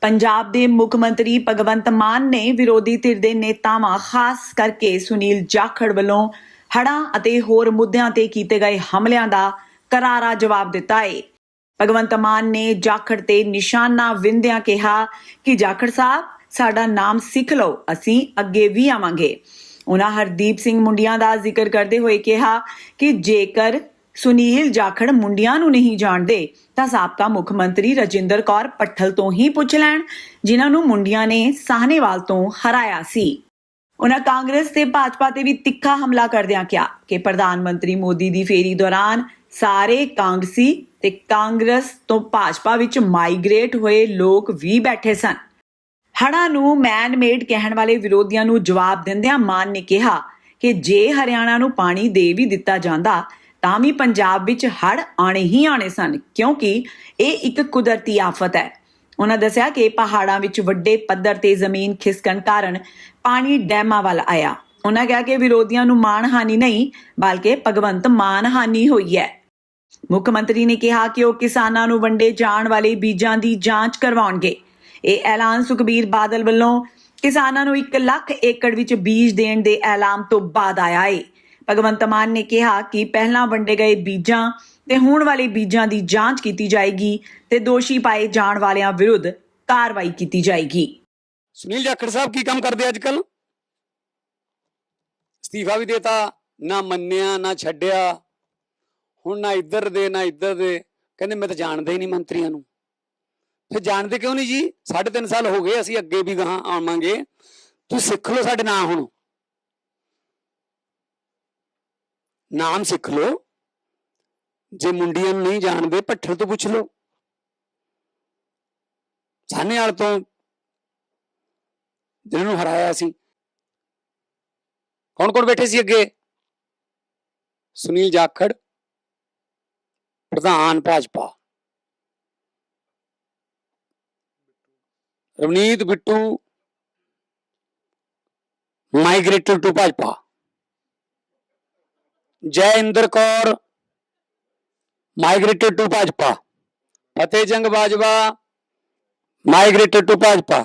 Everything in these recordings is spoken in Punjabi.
ਪੰਜਾਬ ਦੇ ਮੁੱਖ ਮੰਤਰੀ ਭਗਵੰਤ ਮਾਨ ਨੇ ਵਿਰੋਧੀ ਧਿਰ ਦੇ ਨੇਤਾਵਾਂ, ਖਾਸ ਕਰਕੇ ਸੁਨੀਲ ਜਾਖੜ ਵੱਲੋਂ ਹੜ੍ਹਾਂ ਅਤੇ ਹੋਰ ਮੁੱਦਿਆਂ ਤੇ ਕੀਤੇ ਗਏ ਹਮਲਿਆਂ ਦਾ ਕਰਾਰਾ ਜਵਾਬ ਦਿੱਤਾ ਏ। ਭਗਵੰਤ ਮਾਨ ਨੇ ਜਾਖੜ ਤੇ ਨਿਸ਼ਾਨਾ ਵਿੰਦਿਆਂ ਕਿਹਾ ਕਿ, ਜਾਖੜ ਸਾਹਿਬ, ਸਾਡਾ ਨਾਮ ਸਿੱਖ ਲਓ, ਅਸੀਂ ਅੱਗੇ ਵੀ ਆਵਾਂਗੇ। ਉਹਨਾਂ ਹਰਦੀਪ ਸਿੰਘ ਮੁੰਡੀਆਂ ਦਾ ਜ਼ਿਕਰ ਕਰਦੇ ਹੋਏ ਕਿਹਾ ਕਿ ਜੇਕਰ ਸੁਨੀਲ ਜਾਖੜ ਮੁੰਡਿਆਂ ਨੂੰ ਨਹੀਂ ਜਾਣਦੇ, ਤਾਂ ਸਾਬਕਾ ਮੁੱਖ ਮੰਤਰੀ ਰਜਿੰਦਰ ਕੌਰ ਪੱਠਲ ਤੋਂ ਹੀ ਪੁੱਛ ਲੈਣ, ਜਿਨ੍ਹਾਂ ਨੂੰ ਮੁੰਡਿਆਂ ਨੇ ਸਾਹਨੇਵਾਲ ਤੋਂ ਹਰਾਇਆ ਸੀ। ਉਹਨਾਂ ਕਾਂਗਰਸ ਤੇ ਭਾਜਪਾ ਤੇ ਵੀ ਤਿੱਖਾ ਹਮਲਾ ਕਰਦਿਆਂ ਕਿਹਾ ਕਿ ਪ੍ਰਧਾਨ ਮੰਤਰੀ ਮੋਦੀ ਦੀ ਫੇਰੀ ਦੌਰਾਨ ਸਾਰੇ ਕਾਂਗਰਸੀ ਤੇ ਕਾਂਗਰਸ ਤੋਂ ਭਾਜਪਾ ਵਿੱਚ ਮਾਈਗ੍ਰੇਟ ਹੋਏ ਲੋਕ ਵੀ ਬੈਠੇ ਸਨ। ਹੜ੍ਹਾਂ ਨੂੰ ਮੈਨ ਮੇਡ ਕਹਿਣ ਵਾਲੇ ਵਿਰੋਧੀਆਂ ਨੂੰ ਜਵਾਬ ਦਿੰਦਿਆਂ ਮਾਨ ਨੇ ਕਿਹਾ ਕਿ ਜੇ ਹਰਿਆਣਾ ਨੂੰ ਪਾਣੀ ਦੇ ਵੀ ਦਿੱਤਾ ਜਾਂਦਾ ਤਾਂ ਵੀ ਪੰਜਾਬ ਵਿੱਚ ਹੜ੍ਹ ਆਣੇ ਹੀ ਆਣੇ ਸਨ, ਕਿਉਂਕਿ ਇਹ ਇੱਕ ਕੁਦਰਤੀ ਆਫਤ ਹੈ। ਉਹਨਾਂ ਦੱਸਿਆ ਕਿ ਪਹਾੜਾਂ ਵਿੱਚ ਵੱਡੇ ਪੱਧਰ ਤੇ ਜ਼ਮੀਨ ਖਿਸਕਣ ਕਾਰਨ ਪਾਣੀ ਡੈਮਾਂ ਵੱਲ ਆਇਆ। ਉਹਨਾਂ ਕਿਹਾ ਕਿ ਵਿਰੋਧੀਆਂ ਨੂੰ ਮਾਣਹਾਨੀ ਨਹੀਂ, ਬਲਕਿ ਭਗਵੰਤ ਮਾਨਹਾਨੀ ਹੋਈ ਹੈ। ਮੁੱਖ ਮੰਤਰੀ ਨੇ ਕਿਹਾ ਕਿ ਉਹ ਕਿਸਾਨਾਂ ਨੂੰ ਵੰਡੇ ਜਾਣ ਵਾਲੇ ਬੀਜਾਂ ਦੀ ਜਾਂਚ ਕਰਵਾਉਣਗੇ। ਇਹ ਐਲਾਨ ਸੁਖਬੀਰ ਬਾਦਲ ਵੱਲੋਂ ਕਿਸਾਨਾਂ ਨੂੰ 1 ਲੱਖ ਏਕੜ ਵਿੱਚ ਬੀਜ ਦੇਣ ਦੇ ਐਲਾਨ ਤੋਂ ਬਾਅਦ ਆਇਆ ਹੈ ਭਗਵੰਤ ਮਾਨ ਨੇ ਕਿਹਾ ਕਿ ਪਹਿਲਾਂ ਵੰਡੇ ਗਏ ਬੀਜਾਂ ਤੇ ਹੋਣ ਵਾਲੇ ਬੀਜਾਂ ਦੀ ਜਾਂਚ ਕੀਤੀ ਜਾਏਗੀ ਤੇ ਦੋਸ਼ੀ ਪਾਏ ਜਾਣ ਵਾਲਿਆਂ ਵਿਰੁੱਧ ਕਾਰਵਾਈ ਕੀਤੀ ਜਾਏਗੀ। ਸੁਨੀਲ ਜਾਖੜ ਸਾਹਿਬ ਕੀ ਕੰਮ ਕਰਦੇ ਅੱਜ ਕੱਲ ਅਸਤੀਫਾ ਵੀ ਦੇਤਾ, ਨਾ ਮੰਨਿਆ, ਨਾ ਛੱਡਿਆ। ਹੁਣ ਨਾ ਇੱਧਰ ਦੇ, ਨਾ ਇੱਧਰ ਦੇ। ਕਹਿੰਦੇ ਮੈਂ ਤਾਂ ਜਾਣਦਾ ਹੀ ਨਹੀਂ ਮੰਤਰੀਆਂ ਨੂੰ। ਫਿਰ ਜਾਣਦੇ ਕਿਉਂ ਨਹੀਂ ਜੀ? ਸਾਢੇ ਤਿੰਨ ਸਾਲ ਹੋ ਗਏ, ਅਸੀਂ ਅੱਗੇ ਵੀ ਗਾਹਾਂ ਆਵਾਂਗੇ। ਤੁਸੀਂ ਸਿੱਖ ਲਓ ਸਾਡੇ ਨਾਂ ਹੁਣ। ਨਾਮ ਸਿੱਖ ਲਓ। ਜੇ ਮੁੰਡੀਆਂ ਨੂੰ ਨਹੀਂ ਜਾਣਦੇ, ਭੱਠਲ ਤੋਂ ਪੁੱਛ ਲਓ। ਸਾਹਨੇ ਵਾਲ ਤੋਂ ਜਿਹਨਾਂ ਨੂੰ ਹਰਾਇਆ ਸੀ। ਕੌਣ ਕੌਣ ਬੈਠੇ ਸੀ ਅੱਗੇ? ਸੁਨੀਲ ਜਾਖੜ, ਪ੍ਰਧਾਨ Bhajpa. Ravneet Bittu migrated to Bhajpa. Jai Inder Kaur migrated to Bhajpa. Fateh Jang Bajwa migrated to Bhajpa.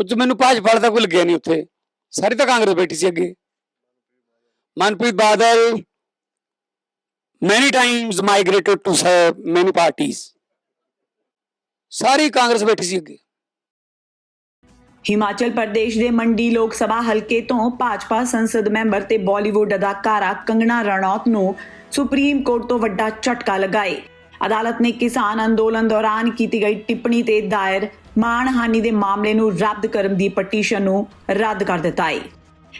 ਉੱਚ ਮੈਨੂੰ ਭਾਜਪਾ ਵਾਲਾ ਤਾਂ ਕੋਈ ਲੱਗਿਆ ਨਹੀਂ ਉੱਥੇ। ਸਾਰੀ ਤਾਂ ਕਾਂਗਰਸ ਬੈਠੀ ਸੀ ਅੱਗੇ। Manpreet Badal, many times migrated to serve many parties ਸਾਰੀ ਕਾਂਗਰਸ ਬੈਠੀ ਸੀ ਅੱਗੇ। ਹਿਮਾਚਲ ਪ੍ਰਦੇਸ਼ ਦੇ ਮੰਡੀ ਲੋਕ ਸਭਾ ਹਲਕੇ ਤੋਂ ਭਾਜਪਾ ਸੰਸਦ ਮੈਂਬਰ ਤੇ ਬਾਲੀਵੁੱਡ ਅਦਾਕਾਰਾ ਕੰਗਣਾ ਰਣੌਤ ਨੂੰ ਸੁਪਰੀਮ ਕੋਰਟ ਤੋਂ ਵੱਡਾ ਝਟਕਾ ਲਗਾਏ। ਅਦਾਲਤ ਨੇ ਕਿਸਾਨ ਅੰਦੋਲਨ ਦੌਰਾਨ ਕੀਤੀ ਗਈ ਟਿੱਪਣੀ ਤੇ ਦਾਇਰ ਮਾਣਹਾਨੀ ਦੇ ਮਾਮਲੇ ਨੂੰ ਰੱਦ ਕਰਨ ਦੀ ਪਟੀਸ਼ਨ ਨੂੰ ਰੱਦ ਕਰ ਦਿੱਤਾ ਹੈ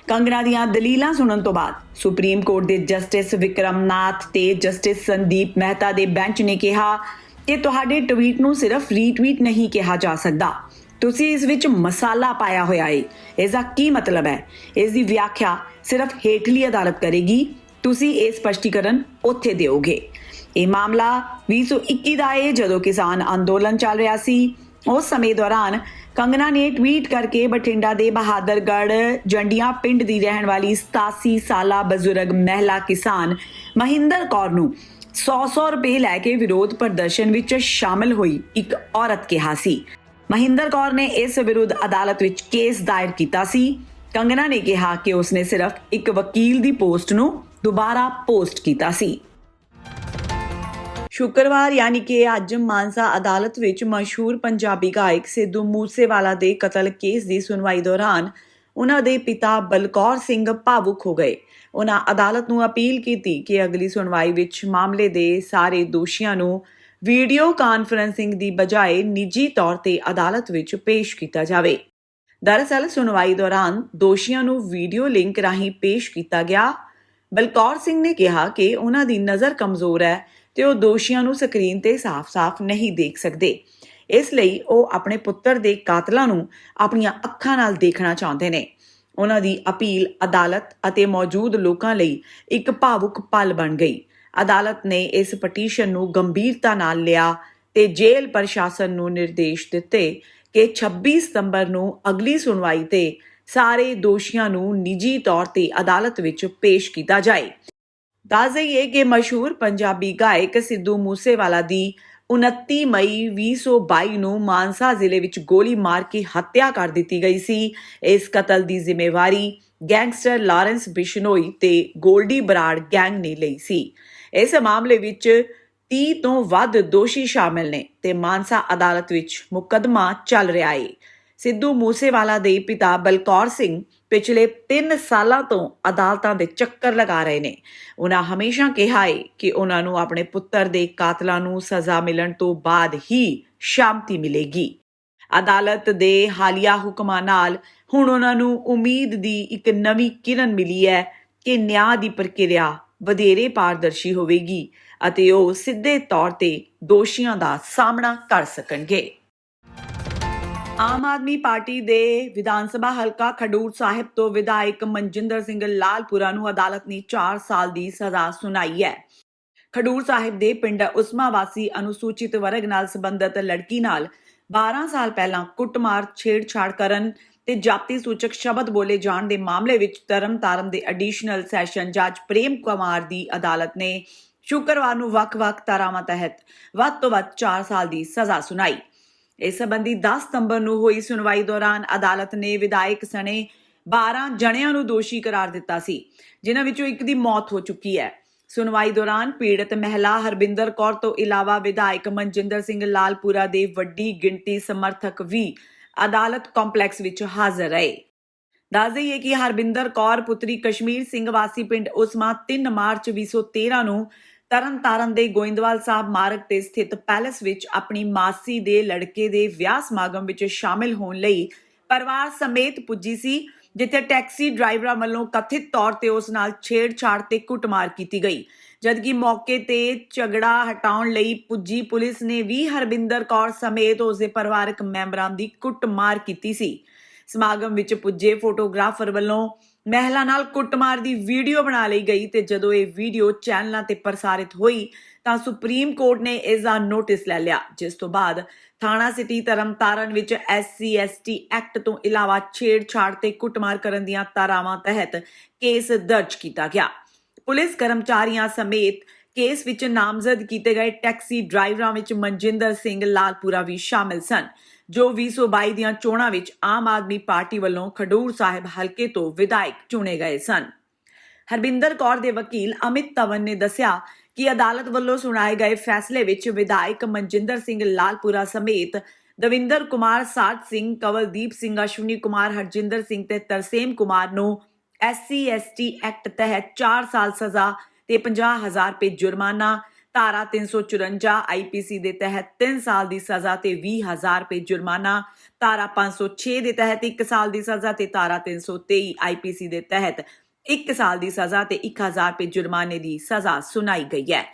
ਕੰਗਣਾ ਦੀਆਂ ਦਲੀਲਾਂ ਸੁਣਨ ਤੋਂ ਬਾਅਦ ਸੁਪਰੀਮ ਕੋਰਟ ਦੇ ਜਸਟਿਸ ਵਿਕਰਮਨਾਥ ਤੇ ਜਸਟਿਸ ਸੰਦੀਪ ਮਹਿਤਾ ਦੇ ਬੈਂਚ ਨੇ ਕਿਹਾ ਕਿ ਤੁਹਾਡੇ ਟਵੀਟ ਨੂੰ ਸਿਰਫ ਰੀਟਵੀਟ ਨਹੀਂ ਕਿਹਾ ਜਾ ਸਕਦਾ। ਤੁਸੀਂ ਇਸ ਵਿੱਚ ਮਸਾਲਾ ਪਾਇਆ ਹੋਇਆ ਏ। ਇਸ ਦਾ ਕੀ ਮਤਲਬ ਹੈ? ਇਸ ਦੀ ਵਿਆਖਿਆ ਸਿਰਫ ਹੇਠਲੀ ਅਦਾਲਤ ਕਰੇਗੀ। ਤੁਸੀਂ ਇਹ ਸਪਸ਼ਟੀਕਰਨ ਉੱਥੇ ਦਿਓਗੇ। ਇਹ ਮਾਮਲਾ 2021 ਦਾ ਹੈ ਜਦੋਂ ਕਿਸਾਨ ਅੰਦੋਲਨ ਚੱਲ ਰਿਹਾ ਸੀ। ਉਸ ਸਮੇਂ ਦੌਰਾਨ ਕੰਗਨਾ ਨੇ ਟਵੀਟ ਕਰਕੇ ਬਠਿੰਡਾ ਦੇ ਬਹਾਦਰਗੜ੍ਹ, ਜੰਡੀਆਂ ਪਿੰਡ ਦੀ ਰਹਿਣ ਵਾਲੀ 87 ਸਾਲਾ ਬਜ਼ੁਰਗ ਮਹਿਲਾ ਕਿਸਾਨ ਮਹਿੰਦਰ ਕੌਰ ਨੂੰ 100-100 ਰੁਪਏ ਲੈ ਕੇ ਵਿਰੋਧ ਪ੍ਰਦਰਸ਼ਨ ਵਿੱਚ ਸ਼ਾਮਲ ਹੋਈ ਇੱਕ ਔਰਤ ਕਿਹਾ ਸੀ। ਮਹਿੰਦਰ ਕੌਰ ਨੇ ਇਸ ਵਿਰੁੱਧ ਅਦਾਲਤ ਵਿੱਚ ਕੇਸ ਦਾਇਰ ਕੀਤਾ ਸੀ। ਕੰਗਨਾ ਨੇ ਕਿਹਾ ਕਿ ਉਸਨੇ ਸਿਰਫ ਇੱਕ ਵਕੀਲ ਦੀ ਪੋਸਟ ਨੂੰ ਦੁਬਾਰਾ ਪੋਸਟ ਕੀਤਾ ਸੀ। ਸ਼ੁੱਕਰਵਾਰ ਯਾਨੀ ਕਿ ਅੱਜ ਮਾਨਸਾ ਅਦਾਲਤ ਵਿੱਚ ਮਸ਼ਹੂਰ ਪੰਜਾਬੀ ਗਾਇਕ ਸਿੱਧੂ ਮੂਸੇਵਾਲਾ ਦੇ ਕਤਲ ਕੇਸ ਦੀ ਸੁਣਵਾਈ ਦੌਰਾਨ ਉਹਨਾਂ ਦੇ ਪਿਤਾ ਬਲਕੌਰ ਸਿੰਘ ਭਾਵੁਕ ਹੋ ਗਏ। ਉਹਨਾਂ ਅਦਾਲਤ ਨੂੰ ਅਪੀਲ ਕੀਤੀ ਕਿ ਅਗਲੀ ਸੁਣਵਾਈ ਵਿੱਚ ਮਾਮਲੇ ਦੇ ਸਾਰੇ ਦੋਸ਼ੀਆਂ ਨੂੰ ਵੀਡੀਓ ਕਾਨਫਰੈਂਸਿੰਗ ਦੀ ਬਜਾਏ ਨਿੱਜੀ ਤੌਰ ਤੇ ਅਦਾਲਤ ਵਿੱਚ ਪੇਸ਼ ਕੀਤਾ ਜਾਵੇ। ਦਰਅਸਲ, ਸੁਣਵਾਈ ਦੌਰਾਨ ਦੋਸ਼ੀਆਂ ਨੂੰ ਵੀਡੀਓ ਲਿੰਕ ਰਾਹੀਂ ਪੇਸ਼ ਕੀਤਾ ਗਿਆ। ਬਲਕੌਰ ਸਿੰਘ ਨੇ ਕਿਹਾ ਕਿ ਉਹਨਾਂ ਦੀ ਨਜ਼ਰ ਕਮਜ਼ੋਰ ਹੈ ਤੇ ਉਹ ਦੋਸ਼ੀਆਂ ਨੂੰ ਸਕਰੀਨ ਤੇ ਸਾਫ਼-ਸਾਫ਼ ਨਹੀਂ ਦੇਖ ਸਕਦੇ। ਇਸ ਲਈ ਉਹ ਆਪਣੇ ਪੁੱਤਰ ਦੇ ਕਾਤਲਾਂ ਨੂੰ ਆਪਣੀਆਂ ਅੱਖਾਂ ਨਾਲ ਦੇਖਣਾ ਚਾਹੁੰਦੇ ਨੇ। ਉਹਨਾਂ ਦੀ ਅਪੀਲ ਅਦਾਲਤ ਅਤੇ ਮੌਜੂਦ ਲੋਕਾਂ ਲਈ ਇੱਕ ਭਾਵੁਕ ਪਲ ਬਣ ਗਈ। ਅਦਾਲਤ ਨੇ ਇਸ ਪਟੀਸ਼ਨ ਨੂੰ ਗੰਭੀਰਤਾ ਨਾਲ ਲਿਆ ਤੇ ਜੇਲ੍ਹ ਪ੍ਰਸ਼ਾਸਨ ਨੂੰ ਨਿਰਦੇਸ਼ ਦਿੱਤੇ ਕਿ 26 ਸਤੰਬਰ ਨੂੰ ਅਗਲੀ ਸੁਣਵਾਈ ਤੇ ਸਾਰੇ ਦੋਸ਼ੀਆਂ ਨੂੰ ਨਿੱਜੀ ਤੌਰ ਤੇ ਅਦਾਲਤ ਵਿੱਚ ਪੇਸ਼ ਕੀਤਾ ਜਾਏ। ਦੱਸ ਦੇਈਏ ਕਿ ਮਸ਼ਹੂਰ ਪੰਜਾਬੀ ਗਾਇਕ ਸਿੱਧੂ ਮੂਸੇਵਾਲਾ ਦੀ 29 ਮਈ 2022 ਨੂੰ ਮਾਨਸਾ ਜ਼ਿਲ੍ਹੇ ਵਿੱਚ ਗੋਲੀ ਮਾਰ ਕੇ ਹੱਤਿਆ ਕਰ ਦਿੱਤੀ ਗਈ ਸੀ। ਇਸ ਕਤਲ ਦੀ ਜ਼ਿੰਮੇਵਾਰੀ ਗੈਂਗਸਟਰ ਲਾਰੈਂਸ ਬਿਸ਼ਨੋਈ ਤੇ ਗੋਲਡੀ ਬਰਾੜ ਗੈਂਗ ਨੇ ਲਈ ਸੀ। ਇਸ ਮਾਮਲੇ ਵਿੱਚ 30 ਤੋਂ ਵੱਧ ਦੋਸ਼ੀ ਸ਼ਾਮਲ ਨੇ ਤੇ ਮਾਨਸਾ ਅਦਾਲਤ ਵਿੱਚ ਮੁਕੱਦਮਾ ਚੱਲ ਰਿਹਾ ਹੈ ਸਿੱਧੂ ਮੂਸੇਵਾਲਾ ਦੇ ਪਿਤਾ ਬਲਕੌਰ ਸਿੰਘ ਪਿਛਲੇ 3 ਸਾਲਾਂ ਤੋਂ ਅਦਾਲਤਾਂ ਦੇ ਚੱਕਰ ਲਗਾ ਰਹੇ ਨੇ। ਉਹਨਾਂ ਹਮੇਸ਼ਾ ਕਿਹਾ ਹੈ ਕਿ ਉਹਨਾਂ ਨੂੰ ਆਪਣੇ ਪੁੱਤਰ ਦੇ ਕਾਤਲਾਂ ਨੂੰ ਸਜ਼ਾ ਮਿਲਣ ਤੋਂ ਬਾਅਦ ਹੀ ਸ਼ਾਂਤੀ ਮਿਲੇਗੀ। ਅਦਾਲਤ ਦੇ ਹਾਲੀਆ ਹੁਕਮਾਂ ਨਾਲ ਹੁਣ ਉਹਨਾਂ ਨੂੰ ਉਮੀਦ ਦੀ ਇੱਕ ਨਵੀਂ ਕਿਰਨ ਮਿਲੀ ਹੈ ਕਿ ਨਿਆਂ ਦੀ ਪ੍ਰਕਿਰਿਆ ਵਧੇਰੇ ਪਾਰਦਰਸ਼ੀ ਹੋਵੇਗੀ ਅਤੇ ਉਹ ਸਿੱਧੇ ਤੌਰ ਤੇ ਦੋਸ਼ੀਆਂ ਦਾ ਸਾਹਮਣਾ ਕਰ ਸਕਣਗੇ। ਆਮ ਆਦਮੀ ਪਾਰਟੀ ਦੇ ਵਿਧਾਨ ਸਭਾ ਹਲਕਾ ਖਡੂਰ ਸਾਹਿਬ ਤੋਂ ਵਿਧਾਇਕ ਮਨਜਿੰਦਰ ਸਿੰਘ ਲਾਲਪੁਰਾ ਨੂੰ ਅਦਾਲਤ ਨੇ 4 ਸਾਲ ਦੀ ਸਜ਼ਾ ਸੁਣਾਈ ਹੈ। ਖਡੂਰ ਸਾਹਿਬ ਦੇ ਪਿੰਡ ਉਸਮਾ ਵਾਸੀ ਅਨੁਸੂਚਿਤ ਵਰਗ ਨਾਲ ਸੰਬੰਧਿਤ ਲੜਕੀ ਨਾਲ 12 ਸਾਲ ਪਹਿਲਾਂ ਕੁੱਟਮਾਰ ਛੇੜਛਾੜ ਕਰਨ ਤੇ ਜਾਤੀ ਸੂਚਕ ਸ਼ਬਦ ਬੋਲੇ ਜਾਣ ਦੇ ਮਾਮਲੇ ਵਿੱਚ ਤਰਨਤਾਰਨ ਦੇ ਐਡੀਸ਼ਨਲ ਸੈਸ਼ਨ ਜੱਜ ਪ੍ਰੇਮ ਕੁਮਾਰ ਦੀ ਅਦਾਲਤ ਨੇ ਸ਼ੁੱਕਰਵਾਰ ਨੂੰ ਵੱਖ-ਵੱਖ ਧਾਰਾਵਾਂ ਤਹਿਤ ਵੱਧ ਤੋਂ ਵੱਧ 4 ਸਾਲ ਦੀ ਸਜ਼ਾ ਸੁਣਾਈ। ਇਸ ਸੰਬੰਧੀ 10 ਸਤੰਬਰ ਨੂੰ ਹੋਈ ਸੁਣਵਾਈ ਦੌਰਾਨ ਅਦਾਲਤ ਨੇ ਵਿਧਾਇਕ ਸਣੇ 12 ਜਣਿਆਂ ਨੂੰ ਦੋਸ਼ੀ ਕਰਾਰ ਦਿੱਤਾ ਸੀ, ਜਿਨ੍ਹਾਂ ਵਿੱਚੋਂ ਇੱਕ ਦੀ ਮੌਤ ਹੋ ਚੁੱਕੀ ਹੈ। ਸੁਣਵਾਈ ਦੌਰਾਨ ਪੀੜਤ ਮਹਿਲਾ ਹਰਬਿੰਦਰ ਕੌਰ ਤੋਂ ਇਲਾਵਾ ਵਿਧਾਇਕ ਮਨਜਿੰਦਰ ਸਿੰਘ ਲਾਲਪੁਰਾ ਦੇ ਵੱਡੀ ਗਿਣਤੀ ਸਮਰਥਕ ਵੀ ਅਦਾਲਤ ਕੰਪਲੈਕਸ ਵਿੱਚ ਹਾਜ਼ਰ ਰਹੇ। ਦੱਸ ਦਈਏ ਕਿ ਹਰਬਿੰਦਰ ਕੌਰ, ਪੁੱਤਰੀ ਕਸ਼ਮੀਰ ਸਿੰਘ ਵਾਸੀ ਪਿੰਡ ਉਸਮਾ 3 ਮਾਰਚ 2013 ਨੂੰ ਤਰਨਤਾਰਨ ਦੇ ਗੋਇੰਦਵਾਲ ਸਾਹਿਬ ਮਾਰਗ ਤੇ ਸਥਿਤ ਪੈਲੇਸ ਵਿੱਚ ਆਪਣੀ ਮਾਸੀ ਦੇ ਲੜਕੇ ਦੇ ਵਿਆਹ ਸਮਾਗਮ ਵਿੱਚ ਸ਼ਾਮਿਲ ਹੋਣ ਲਈ ਪਰਿਵਾਰ ਸਮੇਤ ਪੁੱਜੀ ਸੀ, ਜਿੱਥੇ ਟੈਕਸੀ ਡਰਾਈਵਰਾਂ ਵੱਲੋਂ ਕਥਿਤ ਤੌਰ ਤੇ ਉਸ ਨਾਲ ਛੇੜਛਾੜ ਤੇ ਕੁੱਟਮਾਰ ਕੀਤੀ ਗਈ। ਜਦਕਿ ਮੌਕੇ ਤੇ ਝਗੜਾ ਹਟਾਉਣ ਲਈ ਪੁੱਜੀ ਪੁਲਿਸ ਨੇ ਵੀ ਹਰਬਿੰਦਰ ਕੌਰ ਸਮੇਤ ਉਸ ਦੇ ਪਰਿਵਾਰਕ ਮੈਂਬਰਾਂ ਦੀ ਕੁੱਟਮਾਰ ਕੀਤੀ ਸੀ। ਸਮਾਗਮ ਵਿੱਚ ਪੁੱਜੇ ਫੋਟੋਗ੍ਰਾਫਰ ਵੱਲੋਂ ਮਹਿਲਾ ਨਾਲ ਕੁੱਟਮਾਰ ਦੀ ਵੀਡੀਓ ਬਣਾ ਲਈ ਗਈ ਤੇ ਜਦੋਂ ਇਹ ਵੀਡੀਓ ਚੈਨਲਾਂ ਤੇ ਪ੍ਰਸਾਰਿਤ ਹੋਈ ਤਾਂ ਸੁਪਰੀਮ ਕੋਰਟ ਨੇ ਇਸ ਦਾ ਨੋਟਿਸ ਲੈ ਲਿਆ, ਜਿਸ ਤੋਂ ਬਾਅਦ ਥਾਣਾ ਸਿਟੀ ਤਰਨਤਾਰਨ ਵਿੱਚ ਐਸਸੀ ਐਸਟੀ ਐਕਟ ਤੋਂ ਇਲਾਵਾ ਛੇੜਛਾੜ ਤੇ ਕੁੱਟਮਾਰ ਕਰਨ ਦੀਆਂ ਤਾਰਾਵਾਂ ਤਹਿਤ ਕੇਸ ਦਰਜ ਕੀਤਾ ਗਿਆ। ਪੁਲਿਸ ਕਰਮਚਾਰੀਆਂ ਸਮੇਤ ਕੇਸ ਵਿੱਚ ਨਾਮਜ਼ਦ ਕੀਤੇ ਗਏ ਟੈਕਸੀ ਡਰਾਈਵਰਾਂ ਵਿੱਚ ਮਨਜਿੰਦਰ ਸਿੰਘ ਲਾਲਪੁਰਾ ਵੀ ਸ਼ਾਮਿਲ ਸਨ, ਜੋ 2022 ਦੀਆਂ ਚੋਣਾਂ ਵਿੱਚ ਆਮ ਆਦਮੀ ਪਾਰਟੀ ਵੱਲੋਂ ਖਡੂਰ ਸਾਹਿਬ ਹਲਕੇ ਤੋਂ ਵਿਧਾਇਕ ਚੁਣੇ ਗਏ ਸਨ। ਹਰਬਿੰਦਰ ਕੌਰ ਦੇ ਵਕੀਲ ਅਮਿਤ ਤਵਨ ਨੇ ਦੱਸਿਆ ਕਿ ਅਦਾਲਤ ਵੱਲੋਂ ਸੁਣਾਏ ਗਏ ਫੈਸਲੇ ਵਿੱਚ ਵਿਧਾਇਕ ਮਨਜਿੰਦਰ ਸਿੰਘ ਲਾਲਪੁਰਾ ਸਮੇਤ ਦਵਿੰਦਰ ਕੁਮਾਰ ਸਾਧ ਸਿੰਘ, ਕਵਲਦੀਪ ਸਿੰਘ, ਅਸ਼ਵਨੀ ਕੁਮਾਰ, ਹਰਜਿੰਦਰ ਸਿੰਘ ਤੇ ਤਰਸੇਮ ਕੁਮਾਰ ਨੂੰ ਐਸਸੀ, ਐਸਟੀ ਐਕਟ ਤਹਿਤ 4 ਸਾਲ ਸਜ਼ਾ ਤੇ 50000 ਰੁਪਏ ਜੁਰਮਾਨਾ, ਧਾਰਾ 354 ਆਈਪੀਸੀ ਦੇ ਤਹਿਤ 3 ਸਾਲ ਦੀ ਸਜ਼ਾ ਤੇ 20000 ਰੁਪਏ ਜੁਰਮਾਨਾ, ਧਾਰਾ 506 ਦੇ ਤਹਿਤ 1 ਸਾਲ ਦੀ ਸਜ਼ਾ ਤੇ ਧਾਰਾ 323 ਆਈਪੀਸੀ ਦੇ ਤਹਿਤ 1 ਸਾਲ ਦੀ ਸਜ਼ਾ ਤੇ 1000 ਰੁਪਏ ਜੁਰਮਾਨੇ ਦੀ ਸਜ਼ਾ ਸੁਣਾਈ ਗਈ ਹੈ।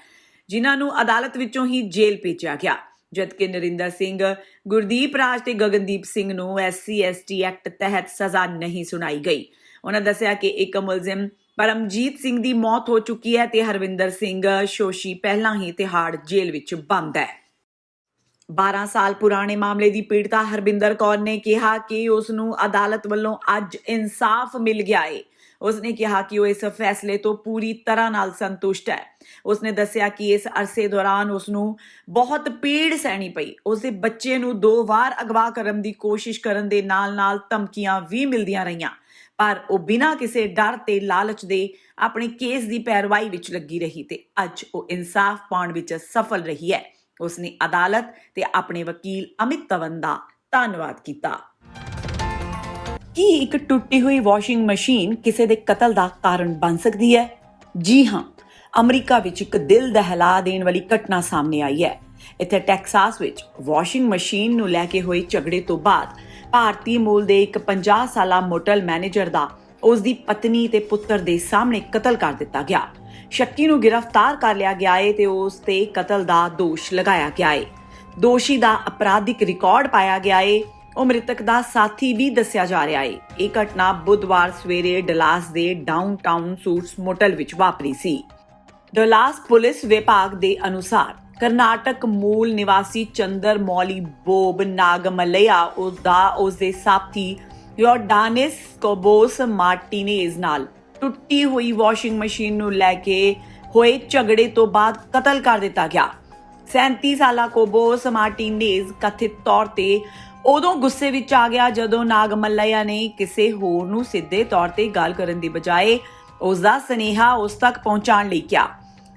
ਜਿਨ੍ਹਾਂ ਨੂੰ ਅਦਾਲਤ ਵਿੱਚੋਂ ਹੀ ਜੇਲ੍ਹ ਭੇਜਿਆ ਗਿਆ। ਜਦਕਿ ਨਰਿੰਦਰ ਸਿੰਘ, ਗੁਰਦੀਪ ਰਾਜ ਤੇ ਗਗਨਦੀਪ ਸਿੰਘ ਨੂੰ ਐਸਸੀ, ਐਸਟੀ ਐਕਟ ਤਹਿਤ ਸਜ਼ਾ ਨਹੀਂ ਸੁਣਾਈ ਗਈ। ਉਹਨਾਂ ਦੱਸਿਆ ਕਿ ਇੱਕ ਮੁਲਜ਼ਮ ਪਰਮਜੀਤ ਸਿੰਘ ਦੀ ਮੌਤ ਹੋ ਚੁੱਕੀ ਹੈ ਤੇ ਹਰਵਿੰਦਰ ਸਿੰਘ ਸ਼ੋਸ਼ੀ ਪਹਿਲਾਂ ਹੀ ਤਿਹਾੜ ਜੇਲ੍ਹ ਵਿੱਚ ਬੰਦ ਹੈ। 12 ਸਾਲ ਪੁਰਾਣੇ ਮਾਮਲੇ ਦੀ ਪੀੜਤਾ ਹਰਬਿੰਦਰ ਕੌਰ ਨੇ ਕਿਹਾ ਕਿ ਉਸ ਨੂੰ ਅਦਾਲਤ ਵੱਲੋਂ ਅੱਜ ਇਨਸਾਫ ਮਿਲ ਗਿਆ ਹੈ ਉਸਨੇ ਕਿਹਾ ਕਿ ਉਹ ਇਸ ਫੈਸਲੇ ਤੋਂ ਪੂਰੀ ਤਰ੍ਹਾਂ ਨਾਲ ਸੰਤੁਸ਼ਟ ਹੈ। ਉਸਨੇ ਦੱਸਿਆ ਕਿ ਇਸ ਅਰਸੇ ਦੌਰਾਨ ਉਸ ਨੂੰ ਬਹੁਤ ਪੀੜ ਸਹਿਣੀ ਪਈ। ਉਸਦੇ ਬੱਚੇ ਨੂੰ ਦੋ ਵਾਰ ਅਗਵਾ ਕਰਨ ਦੀ ਕੋਸ਼ਿਸ਼ ਕਰਨ ਦੇ ਨਾਲ-ਨਾਲ ਧਮਕੀਆਂ ਵੀ ਮਿਲਦੀਆਂ ਰਹੀਆਂ। ਪਰ ਉਹ ਬਿਨਾਂ ਕਿਸੇ ਡਰ ਤੇ ਲਾਲਚ ਦੇ ਆਪਣੇ ਕੇਸ ਦੀ ਪੈਰਵਾਈ ਵਿੱਚ ਲੱਗੀ ਰਹੀ ਤੇ ਅੱਜ ਉਹ ਇਨਸਾਫ ਪਾਉਣ ਵਿੱਚ ਸਫਲ ਰਹੀ ਹੈ। ਉਸਨੇ ਅਦਾਲਤ ਤੇ ਆਪਣੇ ਵਕੀਲ ਅਮਿਤ ਤਵਨ ਦਾ ਧੰਨਵਾਦ ਕੀਤਾ। ਕੀ ਇੱਕ ਟੁੱਟੀ ਹੋਈ ਵਾਸ਼ਿੰਗ ਮਸ਼ੀਨ ਕਿਸੇ ਦੇ ਕਤਲ ਦਾ ਕਾਰਨ ਬਣ ਸਕਦੀ ਹੈ? ਜੀ ਹਾਂ, ਅਮਰੀਕਾ ਵਿੱਚ ਇੱਕ ਦਿਲ ਦਹਿਲਾ ਦੇਣ ਵਾਲੀ ਘਟਨਾ ਸਾਹਮਣੇ ਆਈ ਹੈ। ਇੱਥੇ ਟੈਕਸਾਸ ਵਿੱਚ ਵਾਸ਼ਿੰਗ ਮਸ਼ੀਨ ਨੂੰ ਲੈ ਕੇ ਹੋਏ ਝਗੜੇ ਤੋਂ ਬਾਅਦ ਭਾਰਤੀ ਮੂਲ ਦੇ ਇੱਕ 50 ਸਾਲਾ ਮੋਟਲ ਮੈਨੇਜਰ ਦਾ ਉਸ ਦੀ ਪਤਨੀ ਤੇ ਪੁੱਤਰ ਦੇ ਸਾਹਮਣੇ ਕਤਲ ਕਰ ਦਿੱਤਾ ਗਿਆ। ਸ਼ੱਕੀ ਨੂੰ ਗ੍ਰਿਫਤਾਰ ਕਰ ਲਿਆ ਗਿਆ ਹੈ ਤੇ ਉਸ ਤੇ ਕਤਲ ਦਾ ਦੋਸ਼ ਲਗਾਇਆ ਗਿਆ ਏ। ਦੋਸ਼ੀ ਦਾ ਅਪਰਾਧਿਕ ਰਿਕਾਰਡ ਪਾਇਆ ਗਿਆ ਏ। ਉਹ ਮ੍ਰਿਤਕ ਦਾ ਸਾਥੀ ਵੀ ਦੱਸਿਆ ਜਾ ਰਿਹਾ ਏ। ਇਹ ਘਟਨਾ ਬੁੱਧਵਾਰ ਸਵੇਰੇ ਡਲਾਸ ਦੇ ਡਾਊਨਟਾਊਨ ਸੂਟਸ ਮੋਟਲ ਵਿੱਚ ਵਾਪਰੀ ਸੀ। ਡਲਾਸ ਪੁਲਿਸ ਵਿਭਾਗ ਦੇ ਅਨੁਸਾਰ ਕਰਨਾਟਕ ਮੂਲ ਨਿਵਾਸੀ ਚੰਦਰ ਮੌਲੀ ਬੋਬ ਨਾਗਮਲਇਆ ਉਹਦਾ ਉਸ ਦੇ ਸਾਥੀ ਯੋਰਡਾਨਿਸ ਕੋਬੋਸ ਮਾਰਟੀਨੇਜ਼ ਨਾਲ ਟੁੱਟੀ ਹੋਈ ਵਾਸ਼ਿੰਗ ਮਸ਼ੀਨ ਨੂੰ ਲੈ ਕੇ ਹੋਏ ਝਗੜੇ ਤੋਂ ਬਾਅਦ ਕਤਲ ਕਰ ਦਿੱਤਾ ਗਿਆ। 37 ਸਾਲਾ ਕੋਬੋਸ ਮਾਰਟੀਨੇਜ਼ ਕਥਿਤ ਤੌਰ ਤੇ ਉਦੋਂ ਗੁੱਸੇ ਵਿੱਚ ਆ ਗਿਆ ਜਦੋਂ ਨਾਗ ਨੇ ਕਿਸੇ ਹੋਰ ਨੂੰ ਸਿੱਧੇ ਤੌਰ ਤੇ ਗੱਲ ਕਰਨ ਦੀ ਬਜਾਏ ਉਸ ਦਾ ਸਨੇਹਾ ਉਸ ਤੱਕ ਪਹੁੰਚਾਉਣ ਲਈ ਕਿਹਾ।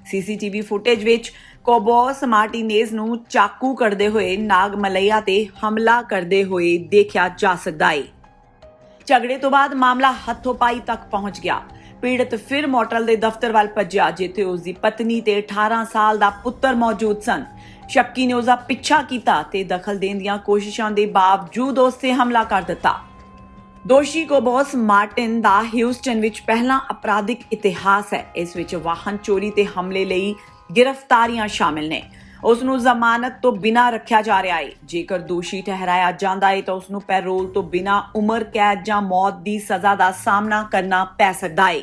ਸੀਸੀਟੀਵੀ ਫੁਟੇਜ ਵਿੱਚ ਕੋਬੋਸ ਮਾਰਟੀਨੇਜ਼ ਨੂੰ ਚਾਕੂ ਕੱਢਦੇ ਹੋਏ ਨਾਗ ਮਲਈਆ ਤੇ ਹਮਲਾ ਕਰਦੇ ਹੋਏ ਦੇਖਿਆ ਜਾ ਸਕਦਾ ਹੈ ਝਗੜੇ ਤੋਂ ਬਾਅਦ ਮਾਮਲਾ ਹੱਥੋਂ-ਪਾਈ ਤੱਕ ਪਹੁੰਚ ਗਿਆ। ਪੀੜਤ ਫਿਰ ਮੋਟਲ ਦੇ ਦਫ਼ਤਰ ਵੱਲ ਭੱਜਿਆ, ਜਿੱਥੇ ਉਸ ਦੀ ਪਤਨੀ ਤੇ 18 ਸਾਲ ਦਾ ਪੁੱਤਰ ਮੌਜੂਦ ਸਨ। ਸ਼ੱਕੀ ਨੇ ਉਸ ਦਾ ਪਿੱਛਾ ਕੀਤਾ ਤੇ ਦਖਲ ਦੇਣ ਦੀਆਂ ਕੋਸ਼ਿਸ਼ਾਂ ਦੇ ਬਾਵਜੂਦ ਉਸ ਤੇ ਹਮਲਾ ਕਰ ਦਿੱਤਾ। ਦੋਸ਼ੀ ਕੋਬੋਸ ਮਾਰਟਿਨ ਦਾ ਹਿਊਸਟਨ ਵਿੱਚ ਪਹਿਲਾ ਅਪਰਾਧਿਕ ਇਤਿਹਾਸ ਹੈ। ਇਸ ਵਿੱਚ ਵਾਹਨ ਚੋਰੀ ਤੇ ਹਮਲੇ ਲਈ ਗ੍ਰਿਫਤਾਰੀਆਂ ਸ਼ਾਮਿਲ ਨੇ। ਉਸ ਨੂੰ ਜ਼ਮਾਨਤ ਤੋਂ ਬਿਨਾਂ ਰੱਖਿਆ ਜਾ ਰਿਹਾ ਹੈ ਜੇਕਰ ਦੋਸ਼ੀ ਠਹਿਰਾਇਆ ਜਾਂਦਾ ਹੈ ਤਾਂ ਉਸ ਨੂੰ ਪੈਰੋਲ ਤੋਂ ਬਿਨਾਂ ਉਮਰ, ਕੈਦ ਜਾਂ ਮੌਤ ਦੀ ਸਜ਼ਾ ਦਾ ਸਾਹਮਣਾ ਕਰਨਾ ਪੈ ਸਕਦਾ ਹੈ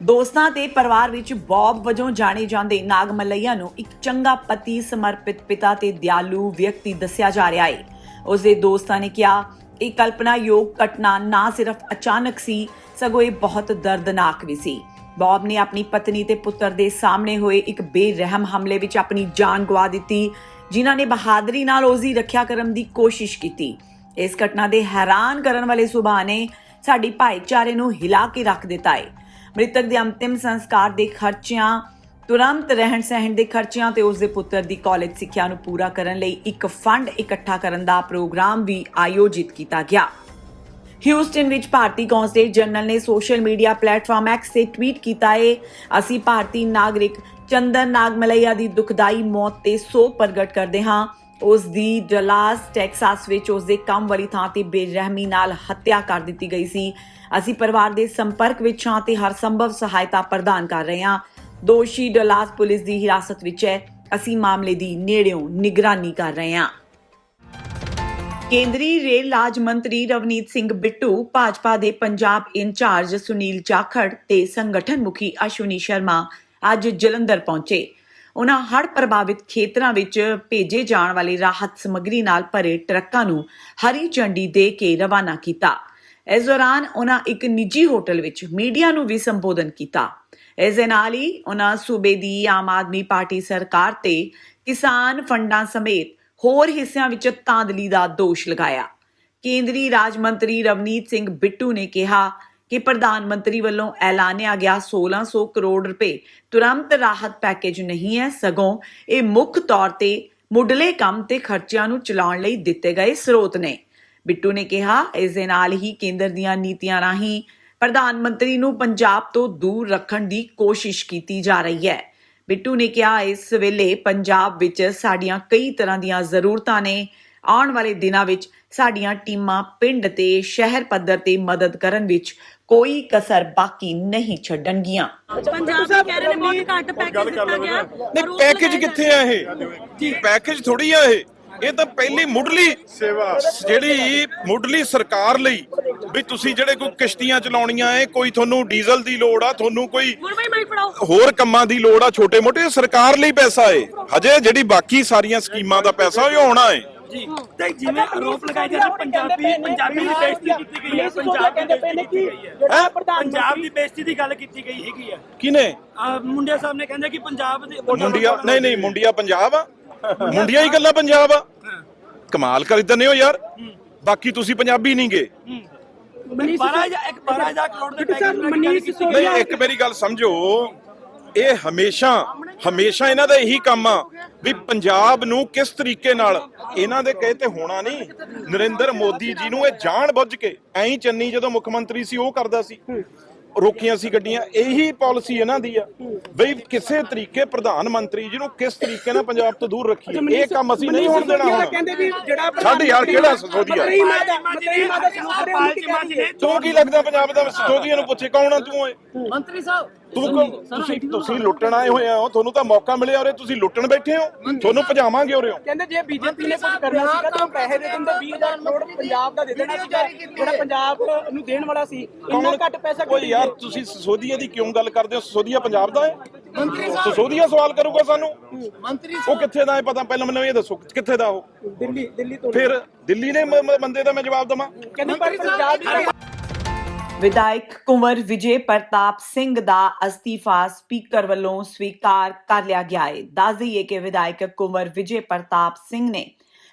ਦੋਸਤਾਂ ਤੇ ਪਰਿਵਾਰ ਵਿੱਚ ਬੌਬ ਵਜੋਂ ਜਾਣੇ ਜਾਂਦੇ ਨਾਗ ਮੱਲਈਆ ਨੂੰ ਇੱਕ ਚੰਗਾ ਪਤੀ ਸਮਰਪਿਤ ਪਿਤਾ ਤੇ ਦਿਆਲੂ ਵਿਅਕਤੀ ਦੱਸਿਆ ਜਾ ਰਿਹਾ ਹੈ ਉਸ ਦੇ ਦੋਸਤਾਂ ਨੇ ਕਿਹਾ, ਇਹ ਕਲਪਨਾਯੋਗ ਘਟਨਾ ਨਾ ਸਿਰਫ ਅਚਾਨਕ ਸੀ, ਸਗੋਂ ਇਹ ਬਹੁਤ ਦਰਦਨਾਕ ਵੀ ਸੀ। ਬੌਬ ਨੇ ਆਪਣੀ ਪਤਨੀ ਤੇ ਪੁੱਤਰ ਦੇ ਸਾਹਮਣੇ ਹੋਏ ਇੱਕ ਬੇਰਹਿਮ ਹਮਲੇ ਵਿੱਚ ਆਪਣੀ ਜਾਨ ਗਵਾ ਦਿੱਤੀ, ਜਿਨ੍ਹਾਂ ਨੇ ਬਹਾਦਰੀ ਨਾਲ ਉਸ ਦੀ ਰੱਖਿਆ ਕਰਨ ਦੀ ਕੋਸ਼ਿਸ਼ ਕੀਤੀ। ਇਸ ਘਟਨਾ ਦੇ ਹੈਰਾਨ ਕਰਨ ਵਾਲੇ ਸੁਭਾਅ ਨੇ ਸਾਡੀ ਭਾਈਚਾਰੇ ਨੂੰ ਹਿਲਾ ਕੇ ਰੱਖ ਦਿੱਤਾ ਹੈ ਮ੍ਰਿਤਕ ਦੇ ਅੰਤਿਮ ਸੰਸਕਾਰ ਦੇ ਖਰਚਿਆਂ, ਤੁਰੰਤ ਰਹਿਣ ਸਹਿਣ ਦੇ ਖਰਚਿਆਂ ਤੇ ਉਸ ਦੇ ਪੁੱਤਰ ਦੀ ਕਾਲਜ ਸਿੱਖਿਆ ਨੂੰ ਪੂਰਾ ਕਰਨ ਲਈ ਇੱਕ ਫੰਡ ਇਕੱਠਾ ਕਰਨ ਦਾ ਪ੍ਰੋਗਰਾਮ ਵੀ ਆਯੋਜਿਤ ਕੀਤਾ ਗਿਆ। ਹਿਊਸਟਨ ਵਿੱਚ ਭਾਰਤੀ ਕੌਂਸਲੇਟ ਜਨਰਲ ਨੇ ਸੋਸ਼ਲ ਮੀਡੀਆ ਪਲੇਟਫਾਰਮ ਐਕਸ ਤੇ ਟਵੀਟ ਕੀਤਾ ਹੈ ਅਸੀਂ ਭਾਰਤੀ ਨਾਗਰਿਕ ਚੰਦਨ ਨਾਗਮਲਈਆ ਦੀ ਦੁਖਦਾਈ ਮੌਤ ਤੇ ਸੋਗ ਪ੍ਰਗਟ ਕਰਦੇ ਹਾਂ। ਉਸ ਦੀ ਡਲਾਸ, ਟੈਕਸਾਸ ਵਿੱਚ ਉਸ ਦੇ ਕੰਮ ਵਾਲੀ ਥਾਂ ਤੇ ਬੇਰਹਿਮੀ ਨਾਲ ਹੱਤਿਆ ਕਰ ਦਿੱਤੀ ਗਈ ਸੀ। ਅਸੀਂ ਪਰਿਵਾਰ ਦੇ ਸੰਪਰਕ ਵਿੱਚ ਹਾਂ ਤੇ ਹਰ ਸੰਭਵ ਸਹਾਇਤਾ ਪ੍ਰਦਾਨ ਕਰ ਰਹੇ ਹਾਂ। ਦੋਸ਼ੀ ਡਲਾਸ ਪੁਲਿਸ ਦੀ ਹਿਰਾਸਤ ਵਿੱਚ ਹੈ। ਅਸੀਂ ਮਾਮਲੇ ਦੀ ਨੇੜਿਓਂ ਨਿਗਰਾਨੀ ਕਰ ਰਹੇ ਹਾਂ। ਕੇਂਦਰੀ ਰੇਲ ਰਾਜ ਮੰਤਰੀ ਰਵਨੀਤ ਸਿੰਘ ਬਿੱਟੂ, ਭਾਜਪਾ ਦੇ ਪੰਜਾਬ ਇੰਚਾਰਜ ਸੁਨੀਲ ਜਾਖੜ ਤੇ ਸੰਗਠਨ ਮੁਖੀ ਅਸ਼ਵਨੀ ਸ਼ਰਮਾ ਅੱਜ ਜਲੰਧਰ ਪਹੁੰਚੇ। ਉਹਨਾਂ ਹੜ੍ਹ ਪ੍ਰਭਾਵਿਤ ਖੇਤਰਾਂ ਵਿੱਚ ਭੇਜੇ ਜਾਣ ਵਾਲੀ ਰਾਹਤ ਸਮੱਗਰੀ ਨਾਲ ਭਰੇ ਟਰੱਕਾਂ ਨੂੰ ਹਰੀ ਝੰਡੀ ਦੇ ਕੇ ਰਵਾਨਾ ਕੀਤਾ। ਇਸ ਦੌਰਾਨ ਉਹਨਾਂ ਇੱਕ ਨਿੱਜੀ ਹੋਟਲ ਵਿੱਚ ਮੀਡੀਆ ਨੂੰ ਵੀ ਸੰਬੋਧਨ ਕੀਤਾ। ਇਸ ਦੇ ਨਾਲ ਹੀ ਉਹਨਾਂ ਸੂਬੇ ਦੀ ਆਮ ਆਦਮੀ ਪਾਰਟੀ ਸਰਕਾਰ ਤੇ ਕਿਸਾਨ ਫੰਡਾਂ ਸਮੇਤ ਹੋਰ ਹਿੱਸਿਆਂ ਵਿੱਚ ਤਾਂਦਲੀ ਦਾ ਦੋਸ਼ ਲਗਾਇਆ। ਕੇਂਦਰੀ ਰਾਜ ਮੰਤਰੀ ਰਵਨੀਤ ਸਿੰਘ ਬਿੱਟੂ ਨੇ ਕਿਹਾ ਕਿ ਪ੍ਰਧਾਨ ਮੰਤਰੀ ਵੱਲੋਂ ਐਲਾਨਿਆ ਗਿਆ 1600 ਕਰੋੜ ਰੁਪਏ ਤੁਰੰਤ ਰਾਹਤ ਪੈਕੇਜ ਨਹੀਂ ਹੈ, ਸਗੋਂ ਇਹ ਮੁੱਖ ਤੌਰ ਤੇ ਮੁੱਢਲੇ ਕੰਮ ਤੇ ਖਰਚਿਆਂ ਨੂੰ ਚਲਾਉਣ ਲਈ ਦਿੱਤੇ ਗਏ ਸਰੋਤ ਨੇ। ਬਿੱਟੂ ਨੇ ਕਿਹਾ, ਇਸ ਦੇ ਨਾਲ ਹੀ ਕੇਂਦਰ ਦੀਆਂ ਨੀਤੀਆਂ ਰਾਹੀਂ ਪ੍ਰਧਾਨ ਮੰਤਰੀ ਨੂੰ ਪੰਜਾਬ ਤੋਂ ਦੂਰ ਰੱਖਣ ਦੀ ਕੋਸ਼ਿਸ਼ ਕੀਤੀ ਜਾ ਰਹੀ ਹੈ। ਬਿੱਟੂ ਨੇ ਕਿਹਾ ਇਸ ਵੇਲੇ ਪੰਜਾਬ ਵਿੱਚ ਸਾਡੀਆਂ ਕਈ ਤਰ੍ਹਾਂ ਦੀਆਂ ਜ਼ਰੂਰਤਾਂ ਨੇ। ਆਉਣ ਵਾਲੇ ਦਿਨਾਂ ਵਿੱਚ ਸਾਡੀਆਂ ਟੀਮਾਂ ਪਿੰਡ ਤੇ ਸ਼ਹਿਰ ਪੱਧਰ ਤੇ ਮਦਦ ਕਰਨ ਵਿੱਚ ਕੋਈ ਕਸਰ ਬਾਕੀ ਨਹੀਂ ਛੱਡਣਗੀਆਂ। ਪੰਜਾਬ ਦੇ ਕਹਿ ਰਹੇ ਨੇ ਬਹੁਤ ਘੱਟ ਪੈਕੇਜ ਦਿੱਤਾ ਗਿਆ। ਨਹੀਂ ਪੈਕੇਜ ਕਿੱਥੇ ਆ ਇਹ? ਪੈਕੇਜ ਥੋੜੀ ਆ ਇਹ? ਇਹ ਤਾਂ ਪਹਿਲੀ ਮੁੱਢਲੀ ਸੇਵਾ। ਜਿਹੜੀ ਮੁੱਢਲੀ ਸਰਕਾਰ ਲਈ ਵੀ ਤੁਸੀਂ ਜਿਹੜੇ ਕੋਈ ਕਿਸ਼ਤੀਆਂ ਚਲਾਉਣੀਆਂ ਏ ਕੋਈ ਤੁਹਾਨੂੰ ਡੀਜ਼ਲ ਦੀ ਲੋੜ ਆ ਤੁਹਾਨੂੰ ਕੋਈ ਹੋਰ ਕੰਮਾਂ ਦੀ ਲੋੜ ਆ ਛੋਟੇ ਮੋਟੇ ਸਰਕਾਰ ਲਈ ਪੈਸਾ ਏ। ਹਜੇ ਜਿਹੜੀ ਬਾਕੀ ਸਾਰੀਆਂ ਸਕੀਮਾਂ ਦਾ ਪੈਸਾ ਉਹ ਆਉਣਾ ਏ। ਜੀ। ਤੇ ਜਿਵੇਂ ਆਰੋਪ ਲਗਾਏ ਜਾ ਰਹੇ ਪੰਜਾਬੀ ਪੰਜਾਬੀ ਦੀ ਬੇਇੱਜ਼ਤੀ ਕੀਤੀ ਗਈ ਹੈ ਪੰਜਾਬ ਦੀ ਬੇਇੱਜ਼ਤੀ ਕੀਤੀ ਗਈ ਹੈ। ਹੈਂ? ਪੰਜਾਬ ਦੀ ਬੇਇੱਜ਼ਤੀ ਦੀ ਗੱਲ ਕੀਤੀ ਗਈ ਹੈਗੀ ਹੈ। ਕਿਨੇ ਆਹ ਮੁੰਡੇ ਸਾਹਿਬ ਨੇ ਕਹਿੰਦੇ ਕਿ ਪੰਜਾਬ ਦੇ ਮੁੰਡਿਆ ਨਹੀਂ ਨਹੀਂ ਮੁੰਡਿਆ ਪੰਜਾਬ ਆ। ਮੁੰਡਿਆ ਹੀ ਗੱਲਾਂ ਪੰਜਾਬ ਆ। ਕਮਾਲ ਕਰ ਦਿੰਦੇ ਹੋ ਯਾਰ। ਬਾਕੀ ਤੁਸੀਂ ਪੰਜਾਬੀ ਨਹੀਂਗੇ। ਮਨੀਸ਼ 12000 ਇੱਕ 12000 ਕਰੋੜ ਦੇ ਪੈਕੇਜ ਮਨੀਸ਼ ਨਹੀਂ ਇੱਕ ਮੇਰੀ ਗੱਲ ਸਮਝੋ। ਇਹ ਹਮੇਸ਼ਾ ਹਮੇਸ਼ਾ ਇਹਨਾਂ ਦਾ ਇਹੀ ਕੰਮ ਆ ਵੀ ਪੰਜਾਬ ਨੂੰ ਕਿਸ ਤਰੀਕੇ ਨਾਲ ਇਹਨਾਂ ਦੇ ਕਹੇ ਤੇ ਹੋਣਾ ਨਹੀਂ। ਨਰਿੰਦਰ ਮੋਦੀ ਜੀ ਨੂੰ ਇਹ ਜਾਣ ਬੁੱਝ ਕੇ ਐਂ ਚੰਨੀ ਜਦੋਂ ਮੁੱਖ ਮੰਤਰੀ ਸੀ ਉਹ ਕਰਦਾ ਸੀ। ਰੋਕੀਆਂ ਸੀ ਗੱਡੀਆਂ ਇਹੀ ਪਾਲਿਸੀ ਇਹਨਾਂ ਦੀ ਆ। ਬਈ ਕਿਸੇ ਤਰੀਕੇ ਪ੍ਰਧਾਨ ਮੰਤਰੀ ਜੀ ਨੂੰ ਕਿਸ ਤਰੀਕੇ ਨਾਲ ਪੰਜਾਬ ਤੋਂ ਦੂਰ ਰੱਖੀਏ? ਇਹ ਕੰਮ ਅਸੀਂ ਨਹੀਂ ਹੋਣ ਦੇਣਾ ਹੁਣ। ਕਹਿੰਦੇ ਵੀ ਜਿਹੜਾ ਛੱਡ ਯਾਰ ਕਿਹੜਾ ਸਸੋਦੀਆ ਮਤਰੀ ਮਤਰੀ ਤੂੰ ਕੀ ਲੱਗਦਾ ਪੰਜਾਬ ਦਾ ਸਸੋਦੀਆ ਨੂੰ ਪੁੱਛੇ ਕੌਣ ਆ ਤੂੰ ਓਏ? ਮੰਤਰੀ ਸਾਹਿਬ ਤੂੰ ਤੁਸੀਂ ਤੁਸੀਂ ਲੁੱਟਣ ਆਏ ਹੋਏ ਹੋ ਤੁਹਾਨੂੰ ਤਾਂ ਮੌਕਾ ਮਿਲਿਆ ਉਰੇ ਤੁਸੀਂ ਲੁੱਟਣ ਬੈਠੇ ਹੋ। ਤੁਹਾਨੂੰ ਭਜਾਵਾਂਗੇ ਉਰੇ। ਕਹਿੰਦੇ ਜੇ ਬੀਜੇਪੀ ਨੇ ਕੁਝ ਕਰਨਾ ਸੀਗਾ ਤਾਂ ਪੈਸੇ ਦੇ ਦਿੰਦੇ 20000 ਕਰੋੜ ਪੰਜਾਬ ਦਾ ਦੇ ਦੇਣਾ ਸੀਗਾ ਜਿਹੜਾ ਪੰਜਾਬ ਨੂੰ ਦੇਣ ਵਾਲਾ ਸੀ ਇੰਨਾ ਘੱਟ ਪੈਸਾ ਕੋਈ ਯਾਰ ਤੁਸੀਂ ਸਸੋਦੀਆ ਦੀ ਕਿਉਂ ਗੱਲ ਕਰਦੇ ਹੋ? ਸਸੋਦੀਆ ਪੰਜਾਬ ਦਾ ਹੈ? ਸਸੋਦੀਆ ਸਵਾਲ ਕਰੂਗਾ ਸਾਨੂੰ। ਮੰਤਰੀ ਉਹ ਕਿੱਥੇ ਦਾ ਹੈ ਪਤਾ? ਪਹਿਲਾਂ ਮੈਨੂੰ ਇਹ ਦੱਸੋ ਕਿੱਥੇ ਦਾ ਉਹ? ਦਿੱਲੀ ਦਿੱਲੀ ਤੋਂ ਫਿਰ ਦਿੱਲੀ ਮ- ਬੰਦੇ ਦਾ ਮੈਂ ਜਵਾਬ ਦਵਾਂ। ਕਹਿੰਦੇ ਪਰ ਪੰਜਾਬ ਦੀ ਵਿਧਾਇਕ ਕੁੰਵਰ ਵਿਜੇ ਪ੍ਰਤਾਪ ਸਿੰਘ ਦਾ ਅਸਤੀਫਾ ਸਪੀਕਰ ਵੱਲੋਂ ਸਵੀਕਾਰ ਕਰ ਲਿਆ ਗਿਆ ਹੈ ਦੱਸ ਦਈਏ ਕਿ ਵਿਧਾਇਕ ਕੁੰਵਰ ਵਿਜੇ ਪ੍ਰਤਾਪ ਸਿੰਘ ਨੇ